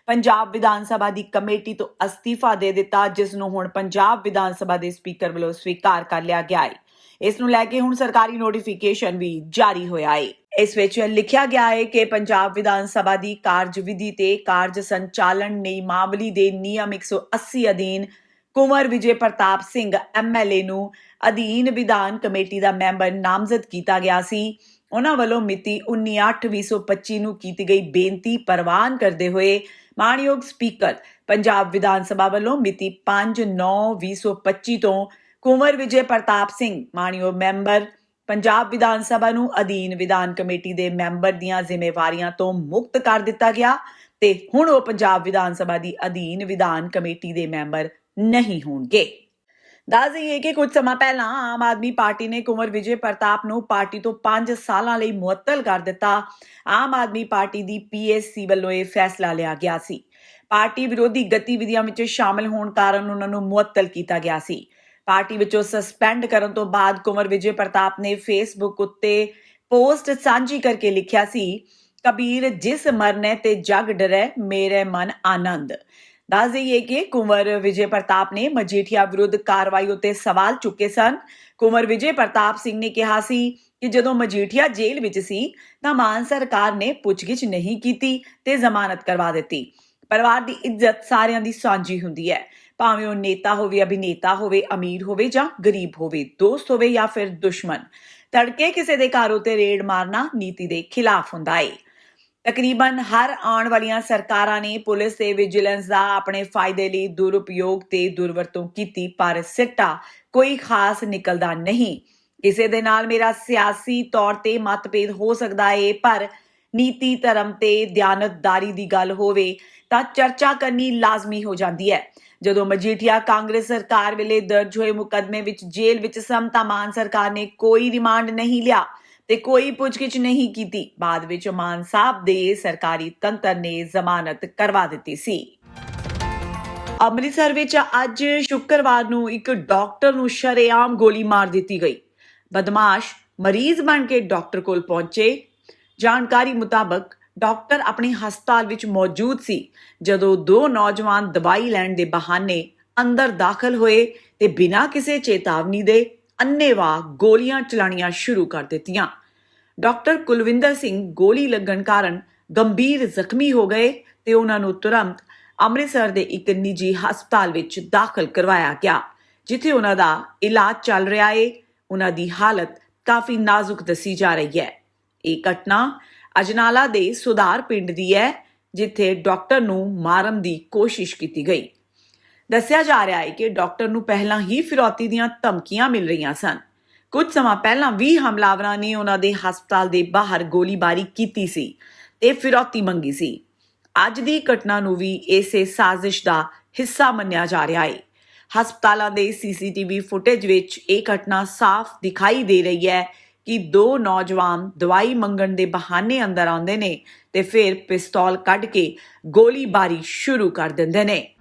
ਪੰਜਾਬ ਵਿਧਾਨ ਸਭਾ ਦੀ ਕਮੇਟੀ ਤੋਂ ਅਸਤੀਫਾ ਦੇ ਦਿੱਤਾ, ਜਿਸ ਨੂੰ ਹੁਣ ਪੰਜਾਬ ਵਿਧਾਨ ਸਭਾ ਦੇ ਸਪੀਕਰ ਵੱਲੋਂ ਸਵੀਕਾਰ ਕਰ ਲਿਆ ਗਿਆ ਹੈ ਇਸ ਨੂੰ ਲੈ ਕੇ ਹੁਣ ਸਰਕਾਰੀ ਨੋਟੀਫਿਕੇਸ਼ਨ ਵੀ ਜਾਰੀ ਹੋਇਆ ਹੈ ਇਸ ਵਿੱਚ ਲਿਖਿਆ ਗਿਆ ਹੈ ਕਿ ਪੰਜਾਬ ਵਿਧਾਨ ਸਭਾ ਦੀ ਕਾਰਜਵਿਧੀ ਤੇ ਕਾਰਜ ਸੰਚਾਲਨ ਨਿਯਮਾਵਲੀ ਦੇ ਨਿਯਮ 180 ਅਧੀਨ ਕੁੰਵਰ ਵਿਜੇ ਪ੍ਰਤਾਪ ਸਿੰਘ ਐਮਐਲਏ ਨੂੰ ਅਧੀਨ ਵਿਧਾਨ ਕਮੇਟੀ ਦਾ ਮੈਂਬਰ ਨਾਮਜ਼ਦ ਕੀਤਾ ਗਿਆ ਸੀ। ਉਹਨਾਂ ਵੱਲੋਂ ਮਿਤੀ 19/8/2025 ਨੂੰ ਕੀਤੀ ਗਈ ਬੇਨਤੀ ਪ੍ਰਵਾਨ ਕਰਦੇ ਹੋਏ ਮਾਨਯੋਗ ਸਪੀਕਰ ਪੰਜਾਬ ਵਿਧਾਨ ਸਭਾ ਵੱਲੋਂ ਮਿਤੀ 5/9/2025 ਤੋਂ ਕੁੰਵਰ ਵਿਜੇ ਪ੍ਰਤਾਪ ਸਿੰਘ ਮਾਨਯੋਗ ਮੈਂਬਰ ਪੰਜਾਬ ਵਿਧਾਨ ਸਭਾ ਨੂੰ ਅਧੀਨ ਵਿਧਾਨ ਕਮੇਟੀ ਦੇ ਮੈਂਬਰ ਦੀਆਂ ਜ਼ਿੰਮੇਵਾਰੀਆਂ ਤੋਂ ਮੁਕਤ ਕਰ ਦਿੱਤਾ ਗਿਆ ਤੇ ਹੁਣ ਉਹ ਪੰਜਾਬ ਵਿਧਾਨ ਸਭਾ ਦੀ ਅਧੀਨ ਵਿਧਾਨ ਕਮੇਟੀ ਦੇ ਮੈਂਬਰ ਨਹੀਂ ਹੋਣਗੇ। ਦੱਸ ਦਈਏ ਕਿ ਕੁਝ ਸਮਾਂ ਪਹਿਲਾਂ ਆਮ ਆਦਮੀ ਪਾਰਟੀ ਨੇ ਕੁੰਵਰ ਵਿਜੇ ਪ੍ਰਤਾਪ ਨੂੰ ਪਾਰਟੀ ਤੋਂ 5 ਸਾਲਾਂ ਲਈ ਮੁਅੱਤਲ ਕਰ ਦਿੱਤਾ। ਆਮ ਆਦਮੀ ਪਾਰਟੀ ਦੀ ਪੀਐਸਸੀ ਵੱਲੋਂ ਇਹ ਫੈਸਲਾ ਲਿਆ ਗਿਆ ਸੀ। ਪਾਰਟੀ ਵਿਰੋਧੀ ਗਤੀਵਿਧੀਆਂ ਵਿੱਚ ਸ਼ਾਮਲ ਹੋਣ ਕਾਰਨ ਉਹਨਾਂ ਨੂੰ ਮੁਅੱਤਲ ਕੀਤਾ ਗਿਆ ਸੀ। ਪਾਰਟੀ ਵਿੱਚੋਂ ਸਸਪੈਂਡ ਕਰਨ ਤੋਂ ਬਾਅਦ ਕੁੰਵਰ ਵਿਜੇ ਪ੍ਰਤਾਪ ਨੇ ਫੇਸਬੁੱਕ ਉੱਤੇ ਪੋਸਟ ਸਾਂਝੀ ਕਰਕੇ ਲਿਖਿਆ ਸੀ, ਕਬੀਰ ਜਿਸ ਮਰਨੇ ਤੇ ਜਗ ਡਰੈ, ਮੇਰੇ ਮਨ ਆਨੰਦ। ਦੱਸ ਦਈਏ ਕਿ ਕੁੰਵਰ ਵਿਜੇ ਪ੍ਰਤਾਪ ਨੇ ਮਜੀਠੀਆ ਵਿਰੁੱਧ ਕਾਰਵਾਈ ਉੱਤੇ ਸਵਾਲ ਚੁੱਕੇ ਸਨ। ਕੁੰਵਰ ਵਿਜੇ ਪ੍ਰਤਾਪ ਸਿੰਘ ਨੇ ਕਿਹਾ ਸੀ ਕਿ ਜਦੋਂ ਮਜੀਠੀਆ ਜੇਲ੍ਹ ਵਿੱਚ ਸੀ, ਤਾਂ ਮਾਨ ਸਰਕਾਰ ਨੇ ਪੁੱਛਗਿੱਛ ਨਹੀਂ ਕੀਤੀ ਤੇ ਜ਼ਮਾਨਤ ਕਰਵਾ ਦਿੱਤੀ। ਪਰਿਵਾਰ ਦੀ ਇੱਜ਼ਤ ਸਾਰਿਆਂ ਦੀ ਸਾਂਝੀ ਹੁੰਦੀ ਹੈ। ਭਾਵੇਂ ਉਹ ਨੇਤਾ ਹੋਵੇ, ਅਭਿਨੇਤਾ ਹੋਵੇ, ਅਮੀਰ ਹੋਵੇ ਜਾਂ ਗਰੀਬ ਹੋਵੇ, ਦੋਸਤ ਹੋਵੇ ਜਾਂ ਫਿਰ ਦੁਸ਼ਮਣ। ਤੜਕੇ ਕਿਸੇ ਦੇ ਘਰ ਉਤੇ ਰੇਡ ਮਾਰਨਾ ਨੀਤੀ ਦੇ ਖਿਲਾਫ ਹੁੰਦਾ ਹੈ ਤਕਰੀਬਨ ਹਰ ਆਉਣ ਵਾਲੀਆਂ ਸਰਕਾਰਾਂ ਨੇ ਪੁਲਿਸ ਤੇ ਵਿਜੀਲੈਂਸ ਦਾ ਆਪਣੇ ਫਾਇਦੇ ਲਈ ਦੁਰਉਪਯੋਗ ਤੇ ਦੁਰਵਰਤੋਂ ਕੀਤੀ ਪਰ ਸਿੱਟਾ ਕੋਈ ਖਾਸ ਨਿਕਲਦਾ ਨਹੀਂ। ਕਿਸੇ ਦੇ ਨਾਲ ਮੇਰਾ ਸਿਆਸੀ ਤੌਰ ਤੇ ਮਤਭੇਦ ਹੋ ਸਕਦਾ ਏ, ਪਰ ਨੀਤੀ ਧਰਮ ਤੇ ਦਿਆਨਤਦਾਰੀ ਦੀ ਗੱਲ ਹੋਵੇ ਤਾਂ ਚਰਚਾ ਕਰਨੀ ਲਾਜ਼ਮੀ ਹੋ ਜਾਂਦੀ ਹੈ। ਜਦੋਂ ਮਜੀਠੀਆ ਕਾਂਗਰਸ ਸਰਕਾਰ ਵੇਲੇ ਦਰਜ ਹੋਏ ਮੁਕਦਮੇ ਵਿੱਚ ਜੇਲ੍ਹ ਵਿੱਚ ਸਮਤਾ ਮਾਨ ਸਰਕਾਰ ਨੇ ਕੋਈ ਰਿਮਾਂਡ ਨਹੀਂ ਲਿਆ। ਤੇ ਕੋਈ ਪੁੱਛਗਿੱਛ ਨਹੀਂ ਕੀਤੀ। ਬਾਅਦ ਵਿੱਚ ਮਾਨ ਸਾਹਿਬ ਦੇ ਸਰਕਾਰੀ ਤੰਤਰ ਨੇ ਜ਼ਮਾਨਤ ਕਰਵਾ ਦਿੱਤੀ ਸੀ। ਅੰਮ੍ਰਿਤਸਰ ਵਿੱਚ ਅੱਜ ਸ਼ੁੱਕਰਵਾਰ ਨੂੰ ਇੱਕ ਡਾਕਟਰ ਨੂੰ ਸ਼ਰੇਆਮ ਗੋਲੀ ਮਾਰ ਦਿੱਤੀ ਗਈ। ਬਦਮਾਸ਼ ਮਰੀਜ਼ ਬਣ ਕੇ ਡਾਕਟਰ ਕੋਲ ਪਹੁੰਚੇ। ਜਾਣਕਾਰੀ ਮੁਤਾਬਕ ਡਾਕਟਰ ਆਪਣੇ ਹਸਪਤਾਲ ਵਿੱਚ ਮੌਜੂਦ ਸੀ। ਜਦੋਂ ਦੋ ਨੌਜਵਾਨ ਦਵਾਈ ਲੈਣ ਦੇ ਬਹਾਨੇ ਅੰਦਰ ਦਾਖਲ ਹੋਏ ਤੇ ਬਿਨਾਂ ਕਿਸੇ ਚੇਤਾਵਨੀ ਦੇ ਅੰਨੇਵਾਹ ਗੋਲੀਆਂ ਚਲਾਣੀਆਂ ਸ਼ੁਰੂ ਕਰ ਦਿੱਤੀਆਂ। ਡਾਕਟਰ ਕੁਲਵਿੰਦਰ ਸਿੰਘ ਗੋਲੀ ਲੱਗਣ ਕਾਰਨ ਗੰਭੀਰ ਜ਼ਖਮੀ ਹੋ ਗਏ ਤੇ ਉਹਨਾਂ ਨੂੰ ਤੁਰੰਤ ਅੰਮ੍ਰਿਤਸਰ ਦੇ ਇੱਕ ਨਿੱਜੀ ਹਸਪਤਾਲ ਵਿੱਚ ਦਾਖਲ ਕਰਵਾਇਆ ਗਿਆ, ਜਿੱਥੇ ਉਹਨਾਂ ਦਾ ਇਲਾਜ ਚੱਲ ਰਿਹਾ ਏ। ਉਹਨਾਂ ਦੀ ਹਾਲਤ ਕਾਫੀ ਨਾਜ਼ੁਕ ਦੱਸੀ ਜਾ ਰਹੀ ਹੈ। ਇਹ ਘਟਨਾ ਅਜਨਾਲਾ ਦੇ ਸੁਧਾਰ ਪਿੰਡ ਦੀ ਹੈ, ਜਿੱਥੇ ਡਾਕਟਰ ਨੂੰ ਮਾਰਨ ਦੀ ਕੋਸ਼ਿਸ਼ ਕੀਤੀ ਗਈ। ਦੱਸਿਆ ਜਾ ਰਿਹਾ ਹੈ ਕਿ ਡਾਕਟਰ ਨੂੰ ਪਹਿਲਾਂ ਹੀ ਫਿਰੌਤੀ ਦੀਆਂ ਧਮਕੀਆਂ ਮਿਲ ਰਹੀਆਂ ਸਨ। ਕੁਝ ਸਮਾਂ ਪਹਿਲਾਂ ਵੀ ਹਮਲਾਵਰਾਂ ਨੇ ਉਹਨਾਂ ਦੇ ਹਸਪਤਾਲ ਦੇ ਬਾਹਰ ਗੋਲੀਬਾਰੀ ਕੀਤੀ ਸੀ ਤੇ ਫਿਰੌਤੀ ਮੰਗੀ ਸੀ। ਅੱਜ ਦੀ ਘਟਨਾ ਨੂੰ ਵੀ ਇਸੇ ਸਾਜ਼ਿਸ਼ ਦਾ ਹਿੱਸਾ ਮੰਨਿਆ ਜਾ ਰਿਹਾ ਹੈ ਹਸਪਤਾਲਾਂ ਦੇ ਸੀਸੀਟੀਵੀ ਫੁਟੇਜ ਵਿੱਚ ਇਹ ਘਟਨਾ ਸਾਫ਼ ਦਿਖਾਈ ਦੇ ਰਹੀ ਹੈ ਕਿ ਦੋ ਨੌਜਵਾਨ ਦਵਾਈ ਮੰਗਣ ਦੇ ਬਹਾਨੇ ਅੰਦਰ ਆਉਂਦੇ ਨੇ ਤੇ ਫਿਰ ਪਿਸਤੌਲ ਕੱਢ ਕੇ ਗੋਲੀਬਾਰੀ ਸ਼ੁਰੂ ਕਰ ਦਿੰਦੇ ਨੇ।